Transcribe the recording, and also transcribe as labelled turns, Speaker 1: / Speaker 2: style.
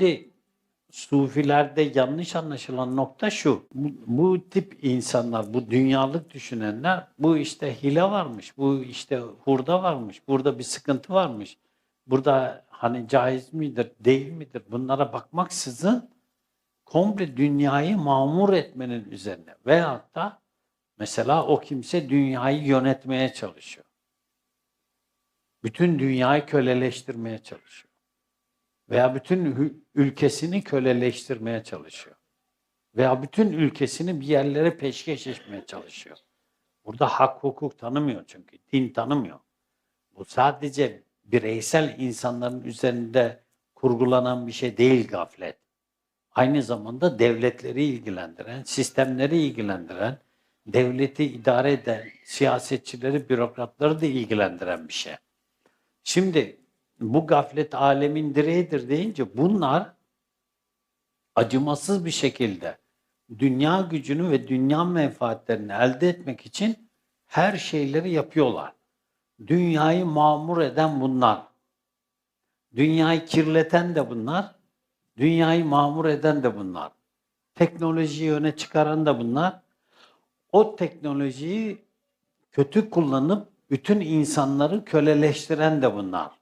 Speaker 1: Şimdi Sufilerde yanlış anlaşılan nokta şu. Bu, bu tip insanlar, bu dünyalık düşünenler, bu işte hile varmış, bu işte hurda varmış, burada bir sıkıntı varmış. Burada hani caiz midir, değil midir bunlara bakmaksızın komple dünyayı mamur etmenin üzerine veyahut da mesela o kimse dünyayı yönetmeye çalışıyor. Bütün dünyayı köleleştirmeye çalışıyor veya bütün ülkesini köleleştirmeye çalışıyor. Veya bütün ülkesini bir yerlere peşkeş etmeye çalışıyor. Burada hak hukuk tanımıyor çünkü. Din tanımıyor. Bu sadece bireysel insanların üzerinde kurgulanan bir şey değil gaflet. Aynı zamanda devletleri ilgilendiren, sistemleri ilgilendiren, devleti idare eden siyasetçileri, bürokratları da ilgilendiren bir şey. Şimdi bu gaflet alemin direğidir deyince bunlar acımasız bir şekilde dünya gücünü ve dünya menfaatlerini elde etmek için her şeyleri yapıyorlar. Dünyayı mamur eden bunlar. Dünyayı kirleten de bunlar. Dünyayı mamur eden de bunlar. Teknolojiyi öne çıkaran da bunlar. O teknolojiyi kötü kullanıp bütün insanları köleleştiren de bunlar.